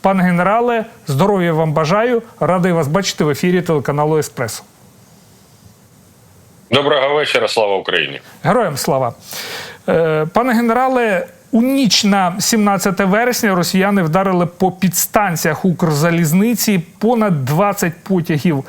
Пане генерале, здоров'я вам бажаю. Радий вас бачити в ефірі телеканалу Еспресо. Доброго вечора, слава Україні. Героям слава. Е, Пане генерале, у ніч на 17 вересня росіяни вдарили по підстанціях Укрзалізниці. Понад 20 потягів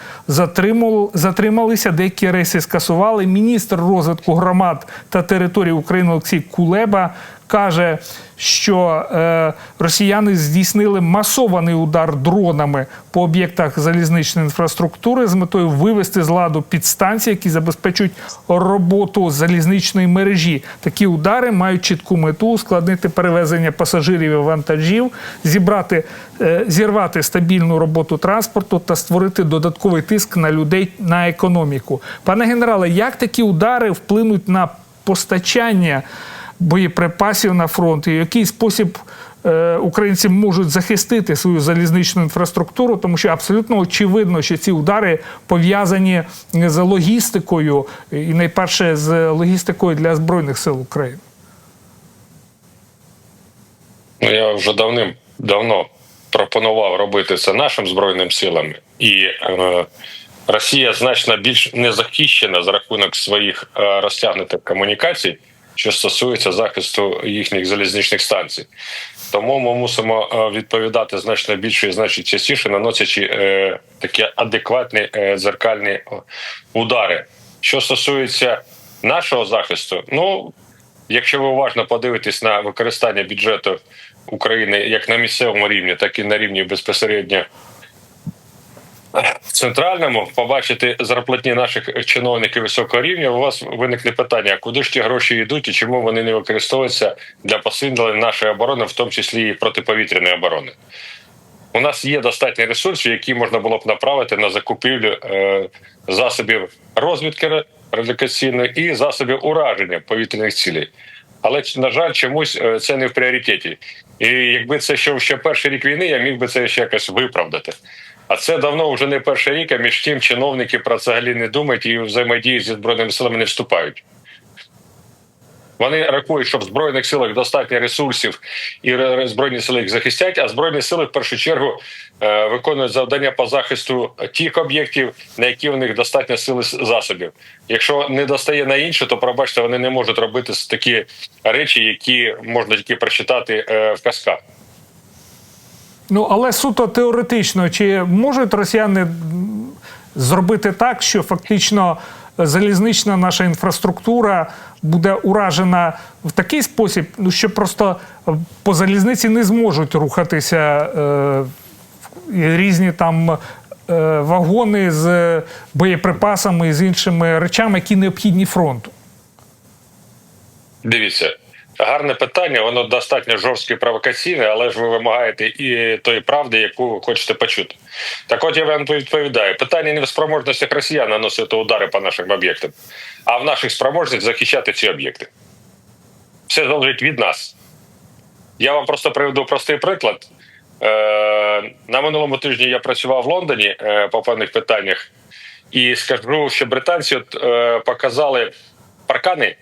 затрималися, деякі рейси скасували. Міністр розвитку громад та територій України Олексій Кулеба каже, що е, росіяни здійснили масований удар дронами по об'єктах залізничної інфраструктури з метою вивести з ладу підстанції, які забезпечують роботу залізничної мережі. Такі удари мають чітку мету ускладнити перевезення пасажирів і вантажів, зібрати е, зірвати стабільну роботу транспорту та створити додатковий тиск на людей на економіку. Пане генерале, як такі удари вплинуть на постачання? Боєприпасів на фронт, і в який спосіб е, українці можуть захистити свою залізничну інфраструктуру, тому що абсолютно очевидно, що ці удари пов'язані з логістикою, і найперше з логістикою для збройних сил України. Ну я вже давним давно пропонував робити це нашим збройним силам, і е, Росія значно більш не захищена за рахунок своїх е, розтягнутих комунікацій, що стосується захисту їхніх залізничних станцій. Тому ми мусимо е, відповідати значно більше і значно частіше, наносячи е, такі адекватні е, дзеркальні удари. Що стосується нашого захисту, ну якщо ви уважно подивитесь на використання бюджету України як на місцевому рівні, так і на рівні безпосередньо центральному, побачити зарплатні наших чиновників високого рівня, у вас виникне питання: куди ж ті гроші йдуть і чому вони не використовуються для посилення нашої оборони, в тому числі і протиповітряної оборони. У нас є достатньо ресурсів, які можна було б направити на закупівлю е, засобів розвідки радикаційної і засобів ураження повітряних цілей. Але на жаль, чомусь е, це не в пріоритеті. І якби це ще ще перший рік війни, я міг би це ще якось виправдати. А це давно вже не перший рік, а між тим чиновники про це взагалі не думають і взаємодії зі збройними силами не вступають. Вони рахують, що в збройних силах достатньо ресурсів і збройні сили їх захистять. А збройні сили в першу чергу е, виконують завдання по захисту тих об'єктів, на які в них достатньо сили засобів. Якщо не достає на інше, то пробачте, вони не можуть робити такі речі, які можна тільки прочитати е, в казках. Ну але суто теоретично, чи можуть росіяни зробити так, що фактично залізнична наша інфраструктура буде уражена в такий спосіб, ну що просто е, по залізниці не зможуть рухатися е, різні там. е, Вагони з боєприпасами і з іншими речами, які необхідні фронту. Дивіться, гарне питання, воно достатньо жорстке провокаційне, але ж ви вимагаєте і тої правди, яку ви хочете почути. Так от я вам відповідаю: питання не в спроможностях росіян наносити удари по нашим об'єктам, а в наших спроможностях захищати ці об'єкти. Все залежить від нас. Я вам просто приведу простий приклад. Е, на минулому тижні я працював в Лондоні е, по певних питаннях, і скажу, що британці от, е, показали паркани,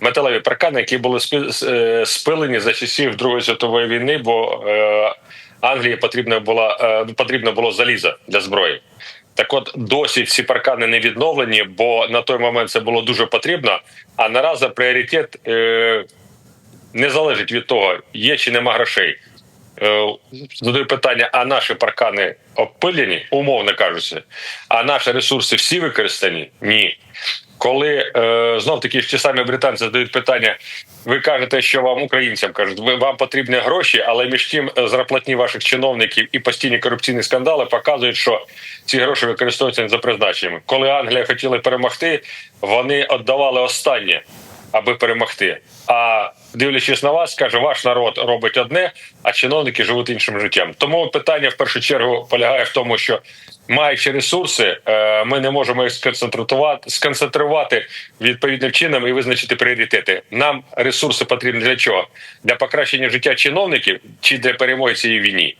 металеві паркани, які були е, спилені за часів Другої світової війни, бо е, Англії потрібно було, е, потрібно було залізо для зброї. Так от досі ці паркани не відновлені, бо на той момент це було дуже потрібно. А наразі пріоритет е, не залежить від того, є чи нема грошей. Е, Задаю питання: а наші паркани обпилені, умовно кажучи, а наші ресурси всі використані? Ні. Коли е, знов таки ж ті самі британці задають питання, ви кажете, що вам українцям кажуть, ви вам потрібні гроші, але між тим е, зарплатні ваших чиновників і постійні корупційні скандали показують, що ці гроші використовуються не за призначенням. Коли Англія хотіла перемогти, вони віддавали останнє аби перемогти. А дивлячись на вас, каже, ваш народ робить одне, а чиновники живуть іншим життям. Тому питання в першу чергу полягає в тому, що маючи ресурси, е, ми не можемо їх сконцентрувати, сконцентрувати відповідним чином і визначити пріоритети. Нам ресурси потрібні для чого? Для покращення життя чиновників чи для перемоги цієї війні?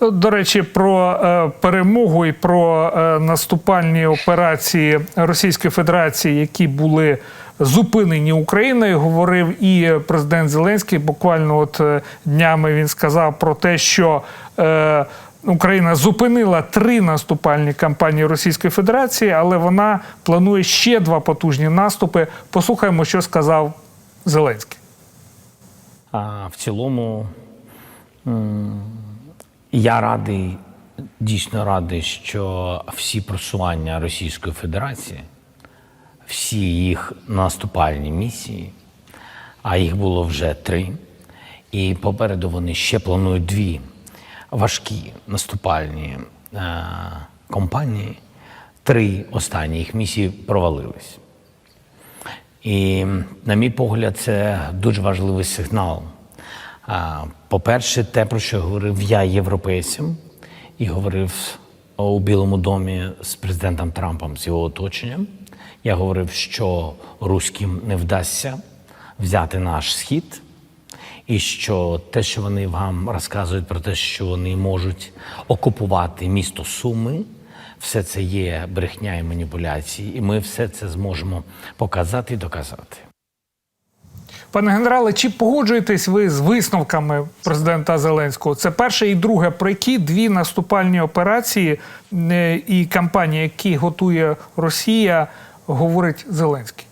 До речі, про е, перемогу і про е, наступальні операції Російської Федерації, які були зупинені Україною. Говорив і президент Зеленський. Буквально от е, днями він сказав про те, що е, Україна зупинила три наступальні кампанії Російської Федерації, але вона планує ще два потужні наступи. Послухаємо, що сказав Зеленський. А в цілому я радий, дійсно радий, що всі просування Російської Федерації, всі їх наступальні місії, а їх було вже три, і попереду вони ще планують дві важкі наступальні е, компанії. Три останні їх місії провалились. І, на мій погляд, це дуже важливий сигнал. По-перше, те, про що говорив я європейцям, і говорив у Білому домі з президентом Трампом, з його оточенням. Я говорив, що руським не вдасться взяти наш схід, і що те, що вони вам розказують про те, що вони можуть окупувати місто Суми, все це є брехня і маніпуляції, і ми все це зможемо показати і доказати. Пане генерале, чи погоджуєтесь ви з висновками президента Зеленського? Це перше і друге, про які дві наступальні операції е, і кампанії, які готує Росія, говорить Зеленський.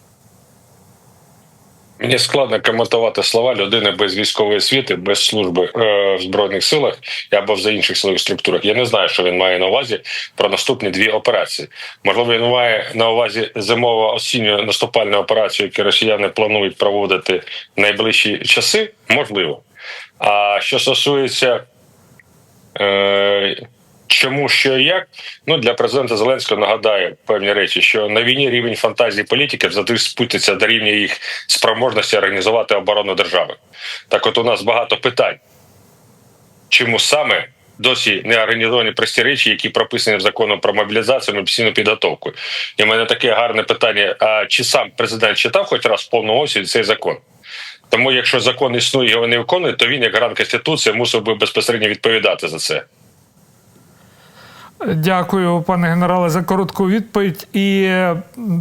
Мені складно коментувати слова людини без військової освіти, без служби е, в збройних силах або в інших силових структурах. Я не знаю, що він має на увазі про наступні дві операції. Можливо, він має на увазі зимово осінню наступальну операцію, яку росіяни планують проводити в найближчі часи. Можливо. А що стосується е, чому що і як, ну для президента Зеленського нагадаю певні речі, що на війні рівень фантазії політиків завжди спутиться до рівня їх спроможності організувати оборону держави. Так, от у нас багато питань, чому саме. Досі не організовані прості речі, які прописані в закону про мобілізацію, мобілізаційну підготовку. І в мене таке гарне питання: а чи сам президент читав хоч раз в повну осінь цей закон? Тому, якщо закон існує, його не виконує, то він, як гарант конституції, мусив би безпосередньо відповідати за це. Дякую, пане генерале, за коротку відповідь. І е,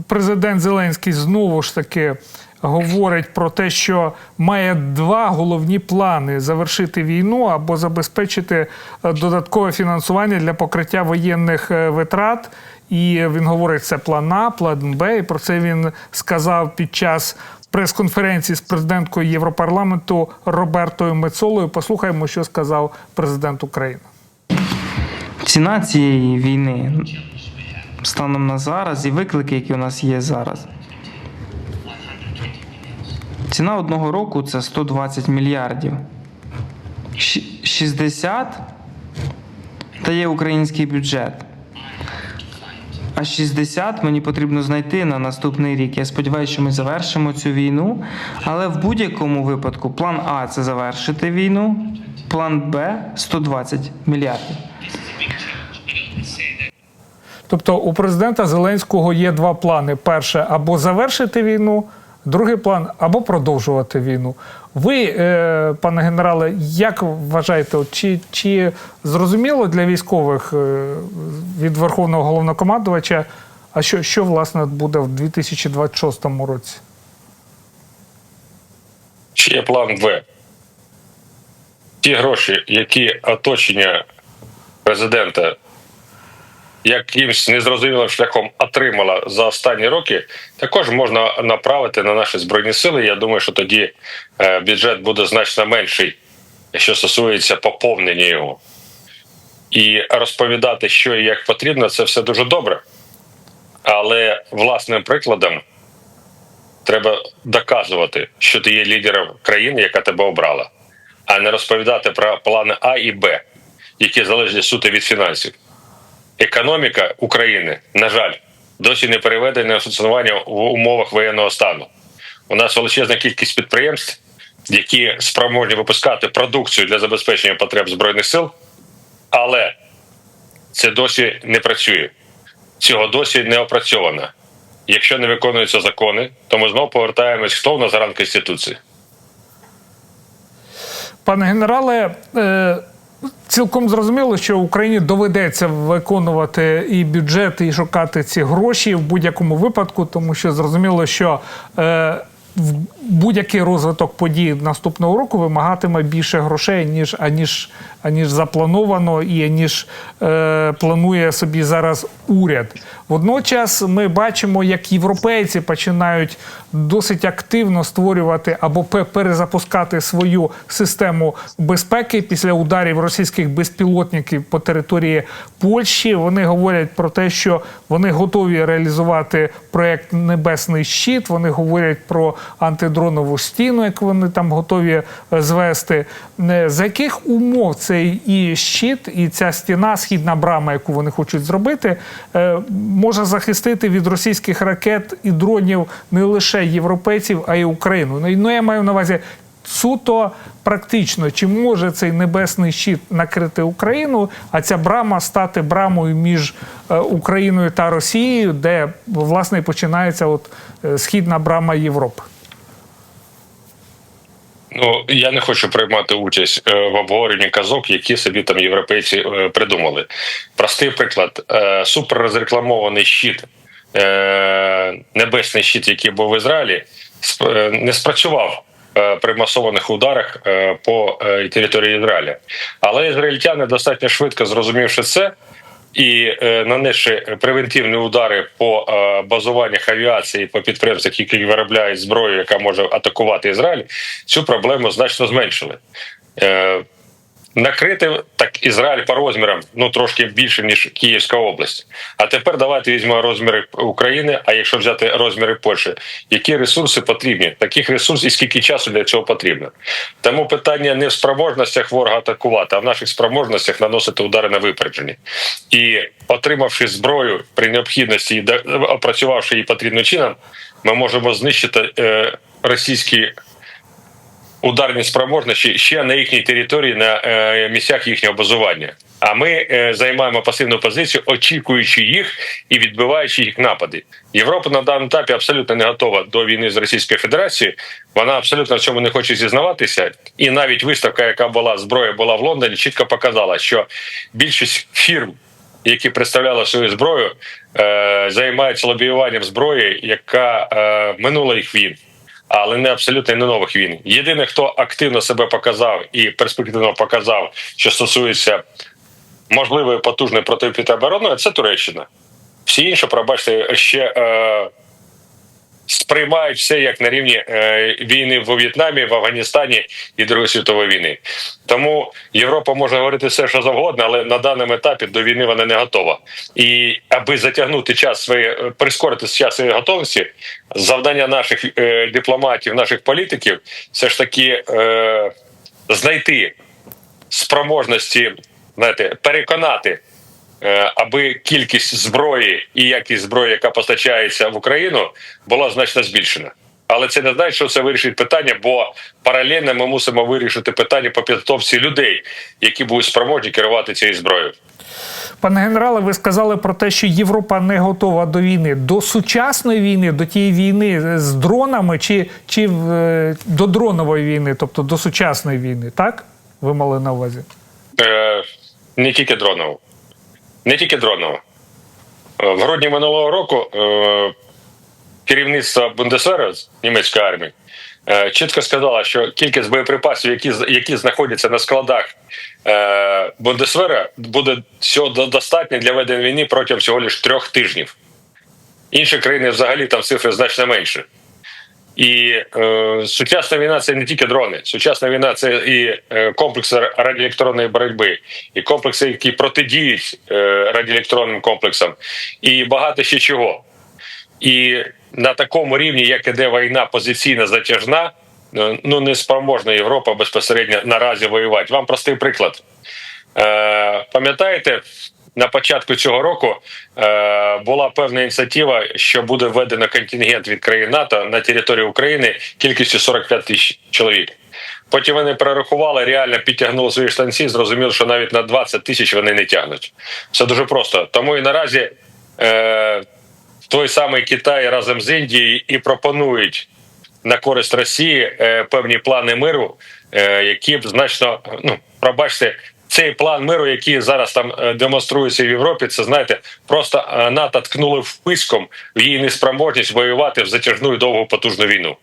президент Зеленський знову ж таки говорить про те, що має два головні плани: завершити війну або забезпечити е, додаткове фінансування для покриття воєнних е, витрат. І він говорить, це план А, план Б. І про це він сказав під час прес-конференції з президенткою Європарламенту Робертою Мецолою. Послухаємо, що сказав президент України. Ціна цієї війни станом на зараз і виклики, які у нас є зараз. Ціна одного року це 120 мільярдів. Щ- 60 дає український бюджет. А 60 мені потрібно знайти на наступний рік. Я сподіваюся, що ми завершимо цю війну. Але в будь-якому випадку план А це завершити війну, план Б 120 мільярдів. Тобто у президента Зеленського є два плани: перше або завершити війну, другий план або продовжувати війну. Ви, е, пане генерале, як вважаєте, чи, чи зрозуміло для військових е, від Верховного головнокомандувача, а що, що власне буде в 2026 році? Чи є план В? Ті гроші, які оточення президента якимсь незрозумілим шляхом отримала за останні роки, також можна направити на наші збройні сили. Я думаю, що тоді е, бюджет буде значно менший, що стосується поповнення його. І розповідати, що і як потрібно, це все дуже добре. Але власним прикладом треба доказувати, що ти є лідером країни, яка тебе обрала, а не розповідати про плани А і Б, які залежать суто від фінансів. Економіка України, на жаль, досі не переведена на функціонування в умовах воєнного стану. У нас величезна кількість підприємств, які спроможні випускати продукцію для забезпечення потреб збройних сил, але це досі не працює. Цього досі не опрацьовано. Якщо не виконуються закони, то ми знову повертаємось хто в нас гарант Конституції. Пане генерале, е, Цілком зрозуміло, що Україні доведеться виконувати і бюджет, і шукати ці гроші в будь-якому випадку, тому що зрозуміло, що е, будь-який розвиток подій наступного року вимагатиме більше грошей, ніж аніж, аніж заплановано і аніж е, планує собі зараз уряд. Водночас ми бачимо, як європейці починають досить активно створювати або перезапускати свою систему безпеки після ударів російських безпілотників по території Польщі. Вони говорять про те, що вони готові реалізувати проект Небесний щит. Вони говорять про антидронову стіну, як вони там готові е, звести. Е, За яких умов цей і щит, і ця стіна, східна брама, яку вони хочуть зробити, е, може захистити від російських ракет і дронів не лише європейців, а й Україну. Ну, Ну я маю на увазі. Суто практично, чи може цей небесний щит накрити Україну, а ця брама стати брамою між е, Україною та Росією, де власне починається от е, східна брама Європи? Ну я не хочу приймати участь е, в обговоренні казок, які собі там європейці е, придумали. Простий приклад: Е, суперрозрекламований щит, небесний щит, який був в Ізраїлі, не спрацював. При масованих ударах по території Ізраїля, але ізраїльтяни достатньо швидко зрозумівши це, і е, нанесши превентивні удари по е, базуваннях авіації по підприємствах, які виробляють зброю, яка може атакувати Ізраїль, цю проблему значно зменшили. Накрити так Ізраїль по розмірам ну трошки більше ніж Київська область. А тепер давайте візьмемо розміри України. А якщо взяти розміри Польщі, які ресурси потрібні? Таких ресурсів і скільки часу для цього потрібно? Тому питання не в спроможностях ворога атакувати, а в наших спроможностях наносити удари на випередження. І отримавши зброю при необхідності і опрацювавши її потрібним чином, ми можемо знищити е, російські ударні спроможності ще на їхній території, на е, місцях їхнього базування. А ми е, займаємо пасивну позицію, очікуючи їх і відбиваючи їх напади. Європа на даному етапі абсолютно не готова до війни з Російською Федерацією. Вона абсолютно в цьому не хоче зізнаватися. І навіть виставка, яка була зброя, була в Лондоні, чітко показала, що більшість фірм, які представляли свою зброю, е, займаються лобіюванням зброї, яка минула їх війн але не абсолютно не нових війн. Єдине, хто активно себе показав і перспективно показав, що стосується можливої потужної протиповітряної оборони, це Туреччина. Всі інші, пробачте, ще е, сприймають все як на рівні е, війни в В'єтнамі, в Афганістані і Другої світової війни. Тому Європа може говорити все, що завгодно, але на даному етапі до війни вона не готова. І аби затягнути час своєї, е, прискорити час своєї готовності, завдання наших е, дипломатів, наших політиків, все ж таки знайти спроможності, знаєте, переконати. Е, Аби кількість зброї і якість зброї, яка постачається в Україну, була значно збільшена. Але це не значить, що це вирішить питання, бо паралельно ми мусимо вирішити питання по підготовці людей, які будуть спроможні керувати цією зброєю. Пане генерале, ви сказали про те, що Європа не готова до війни, до сучасної війни, до тієї війни з дронами, чи, чи е, до дронової війни, тобто до сучасної війни, так? Ви мали на увазі? Е, не тільки дроново. Не тільки дроново. Е, В грудні минулого року е, керівництво Бундесвера з німецької армії е, чітко сказало, що кількість боєприпасів, які, які знаходяться на складах Бундесвера, буде всього достатньо для ведення війни протягом всього лише трьох тижнів. Інші країни взагалі там цифри значно менше. І е, сучасна війна це не тільки дрони. Сучасна війна це і е, комплекси радіоелектронної боротьби, і комплекси, які протидіють е, радіоелектронним комплексам, і багато ще чого. І на такому рівні, як іде війна позиційна затяжна, е, ну не спроможна Європа безпосередньо наразі воювати. Вам простий приклад. Е, пам'ятаєте, на початку цього року е, була певна ініціатива, що буде введено контингент від країн НАТО на територію України кількістю 45 тисяч чоловік. Потім вони перерахували, реально підтягнули свої штанці, зрозуміли, що навіть на 20 тисяч вони не тягнуть. Все дуже просто. Тому і наразі е, той самий Китай разом з Індією і пропонують на користь Росії е, певні плани миру, е, які б значно ну пробачте цей план миру, який зараз там е, демонструється в Європі, це знаєте, просто е, НАТО ткнули вписком в її неспроможність воювати в затяжну і довгу потужну війну.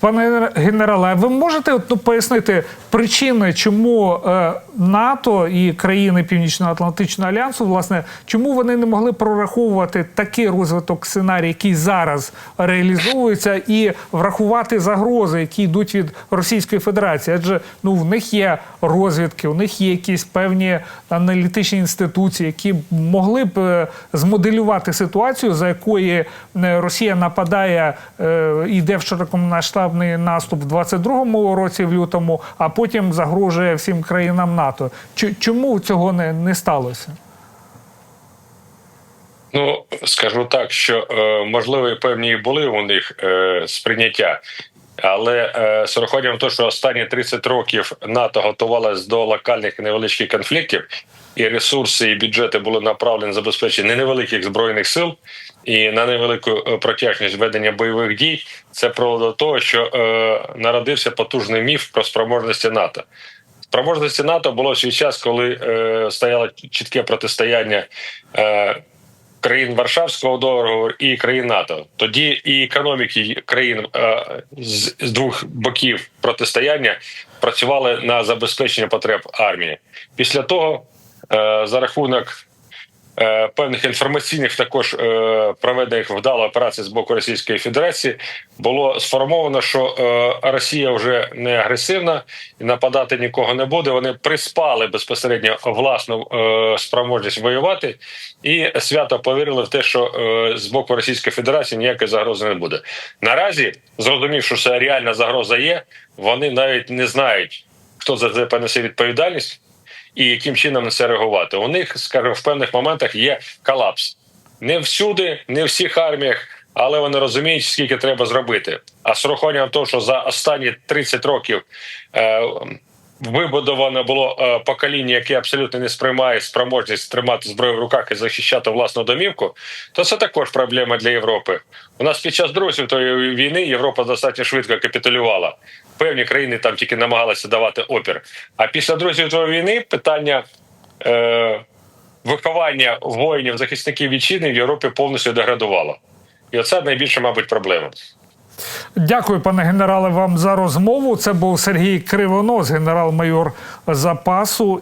Пане генерале, ви можете ну, пояснити причини, чому е, НАТО і країни Північно-Атлантичного альянсу, власне, чому вони не могли прораховувати такий розвиток сценарій, який зараз реалізовується, і врахувати загрози, які йдуть від Російської Федерації? Адже ну в них є розвідки, у них є якісь певні аналітичні інституції, які могли б е, змоделювати ситуацію, за якої е, Росія нападає, е, йде в широкомасштабний наступ в 22-му році, в лютому, а потім загрожує всім країнам НАТО. Чому цього не, не сталося? Ну скажу так, що е, можливо певні були у них е, сприйняття. Але е, з урахуванням того, що останні 30 років НАТО готувалось до локальних невеличких конфліктів, і ресурси і бюджети були направлені на забезпечення невеликих збройних сил і на невелику е, протяжність ведення бойових дій, це привело до того, що е, народився потужний міф про спроможності НАТО. Спроможності НАТО було в свій час, коли е, стояло чітке протистояння. Е, країн Варшавського договору і країн НАТО. Тоді і економіки країн е, з, двох боків протистояння працювали на забезпечення потреб армії. Після того, е, за рахунок певних інформаційних також е, проведених вдало операцій з боку Російської Федерації, було сформовано, що е, Росія вже не агресивна і нападати нікого не буде. Вони приспали безпосередньо власну е, спроможність воювати і свято повірили в те, що е, з боку Російської Федерації ніякої загрози не буде. Наразі, зрозумів, що реальна загроза є, вони навіть не знають, хто за це понесе відповідальність і яким чином на це реагувати. У них, скажімо, в певних моментах є колапс. Не всюди, не в всіх арміях, але вони розуміють, скільки треба зробити. А з урахуванням того, що за останні 30 років е, вибудовано було е, покоління, яке абсолютно не сприймає спроможність тримати зброю в руках і захищати власну домівку, то це також проблема для Європи. У нас під час Другої світової війни Європа достатньо швидко капітулювала. Певні країни там тільки намагалися давати опір. А після Другої світової війни питання. Е, Виховання воїнів, захисників вітчизни в Європі повністю деградувало, і оце найбільша, мабуть, проблема. Дякую, пане генерале, вам за розмову. Це був Сергій Кривонос, генерал-майор запасу.